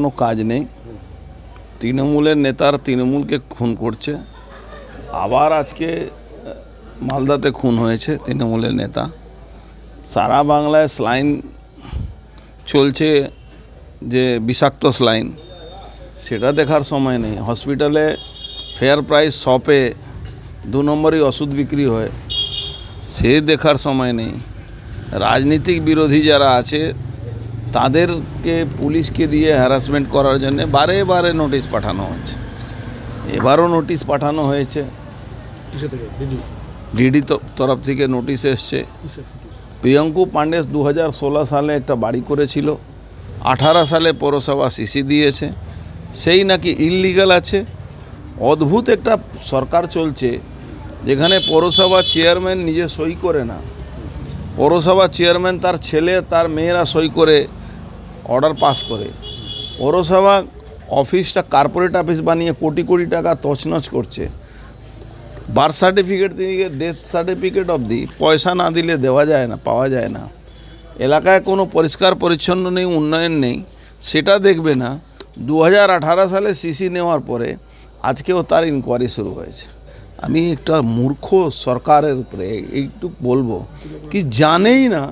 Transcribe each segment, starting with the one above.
কোনো কাজ নেই। তৃণমূলের নেতার তৃণমূলকে খুন করছে। আবার আজকে মালদাতে খুন হয়েছে তৃণমূলের নেতা। সারা বাংলায় স্লাইন চলছে যে বিষাক্ত স্লাইন সেটা দেখার সময় নেই। হসপিটালে ফেয়ার প্রাইস শপে দু নম্বরই ওষুধ বিক্রি হয়, সে দেখার সময় নেই। রাজনীতিক বিরোধী যারা আছে তাদেরকে পুলিশকে দিয়ে হ্যারাসমেন্ট করার জন্য বারে বারে নোটিশ পাঠানো হচ্ছে এবারও নোটিশ পাঠানো হয়েছে। ডিডি? তরফ থেকে নোটিশ এসছে? প্রিয়ঙ্কু পাণ্ডে দু হাজার ষোলো সালে একটা বাড়ি করেছিল। আঠারো সালে পৌরসভা সিসি দিয়েছে। সেই নাকি ইললিগাল আছে। অদ্ভুত একটা সরকার চলছে যেখানে পৌরসভা চেয়ারম্যান নিজে সই করে না। পৌরসভা চেয়ারম্যান তার ছেলে, তার মেয়েরা সই করে অর্ডার পাস করে। পৌরসভা অফিসটা কর্পোরেট অফিস বানিয়ে কোটি কোটি টাকা তছনছ করছে। বার্থ সার্টিফিকেট থেকে ডেথ সার্টিফিকেট অবধি পয়সা না দিলে দেওয়া যায় না, পাওয়া যায় না। এলাকায় কোনো পরিষ্কার পরিচ্ছন্ন নেই, উন্নয়ন নেই। সেটা দেখবে না। দু হাজার আঠারো সালে সিসি নেওয়ার পরে আজকেও তার ইনকোয়ারি শুরু হয়েছে। আমি একটা মূর্খ সরকারের উপরে এইটুক বলব কি জানেই না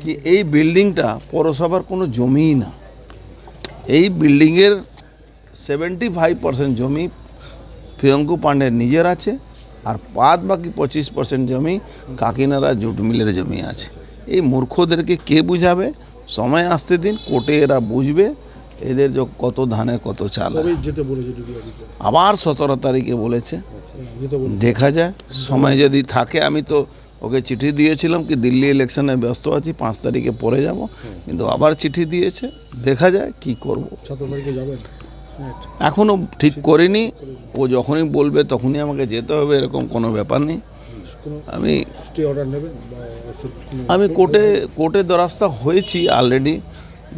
কি এই বিল্ডিংটা পৌরসভার কোনো জমিই না। এই বিল্ডিংয়ের সেভেন্টি ফাইভ পার্সেন্ট জমি প্রিয়ঙ্কু পাণ্ডের নিজের আছে আর বাদ বাকি পঁচিশ পার্সেন্ট জমি কাকিনারা জুট মিলের জমি আছে। এই মূর্খদেরকে কে বুঝাবে? সময় আসতে দিন, কোর্টে এরা বুঝবে। এদের যে কত ধানে কত চাল আবার সতেরো তারিখে বলেছে। দেখা যায় সময় যদি থাকে আমি তো ওকে চিঠি দিয়েছিলাম কি দিল্লি ইলেকশনে ব্যস্ত আছি পাঁচ তারিখে পরে যাব কিন্তু আবার চিঠি দিয়েছে। দেখা যায় কি করব। হ্যাঁ। এখনও ঠিক করিনি ও যখনই বলবে তখনই আমাকে যেতে হবে এরকম কোনো ব্যাপার নেই। আমি আমি কোর্টে কোর্টে দরাস্তা হয়েছি অলরেডি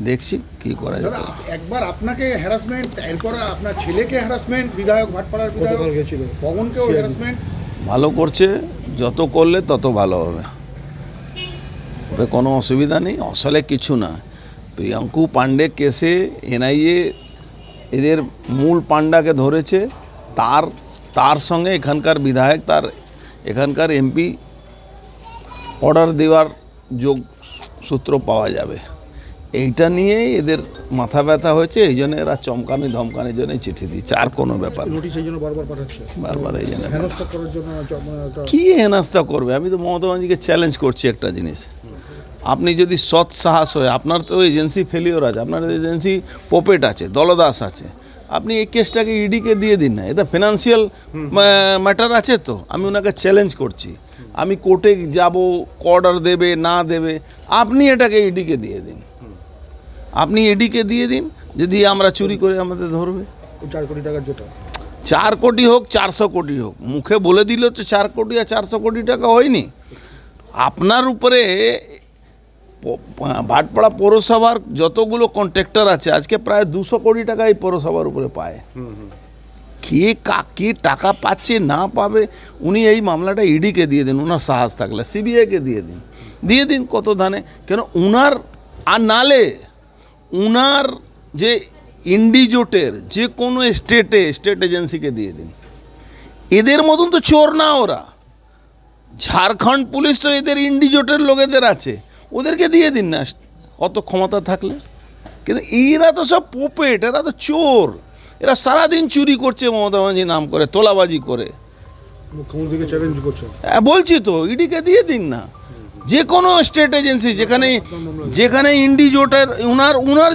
দেখছি কি করা যেতে পারে। একবার আপনাকে হ্যারাসমেন্ট এরপরে আপনার ছেলেকে হ্যারাসমেন্ট বিধায়ক ভাটপাড়ার বিধায়ক গেছিল। পবনকেও হ্যারাসমেন্ট ভালো করছে যত করলে তত ভালো হবে। ওতে কোনো অসুবিধা নেই আসলে কিছু না। প্রিয়াঙ্কু পাণ্ডে কেসে এনআইএ এদের মূল পাণ্ডাকে ধরেছে তার তার সঙ্গে এখানকার বিধায়ক তার এখানকার এমপি অর্ডার দেওয়ার যোগ সূত্র পাওয়া যাবে। এইটা নিয়েই এদের মাথা ব্যথা হয়েছে এই জন্য এরা চমকানি ধমকানির জন্য চিঠি দিচ্ছে আর কোনো ব্যাপার বারবার এই জন্য মানে কি হেনাস্তা করবে? আমি তো মমতা ব্যানার্জিকে চ্যালেঞ্জ করছি একটা জিনিস। আপনি যদি সৎ সাহস হয় আপনার তো এজেন্সি ফেলিওর আছে আপনার এজেন্সি পোপেট আছে দলদাস আছে আপনি এই কেসটাকে ইডিকে দিয়ে দিন না। এটা ফিনান্সিয়াল ম্যাটার আছে তো। আমি ওনাকে চ্যালেঞ্জ করছি। আমি কোর্টে যাব অর্ডার দেবে না দেবে আপনি এটাকে ইডিকে দিয়ে দিন। আপনি এডিকে দিয়ে দিন যদি আমরা চুরি করে আমাদের ধরবে। চার কোটি টাকার যেটা চার কোটি হোক চারশো কোটি হোক। মুখে বলে দিল তো চার কোটি আর চারশো কোটি টাকা হয়নি। আপনার উপরে ভাটপাড়া পৌরসভার যতগুলো কন্ট্রাক্টর আছে আজকে প্রায় দুশো কোটি টাকা এই পৌরসভার উপরে পায়। কে কাকে টাকা পাচ্ছে না পাবে উনি এই মামলাটা ইডিকে দিয়ে দিন ওনার সাহস থাকলে সিবিআইকে দিয়ে দিন। দিয়ে দিন কত ধানে কেন উনার আর নালে উনার যে ইন্ডিজোটের যে কোনো স্টেটে স্টেট এজেন্সিকে দিয়ে দিন। এদের মতন তো চোর না ওরা। ঝাড়খণ্ড পুলিশ তো এদের ইন্ডিজোটের লোকেদের আছে। ওদেরকে দিয়ে দিন না। অত ক্ষমতা থাকলে। কিন্তু এরা তো সব পোপেট এরা তো চোর। এরা সারাদিন চুরি করছে মমতা ব্যানার্জি নাম করে তোলাবাজি করে। মুখ্যমন্ত্রীকে চ্যালেঞ্জ করছেন। হ্যাঁ, বলছি তো ইডিকে দিয়ে দিন না। যে কোনো স্টেট এজেন্সি যেখানে যেখানে ইন্ডিজোটার উনার উনার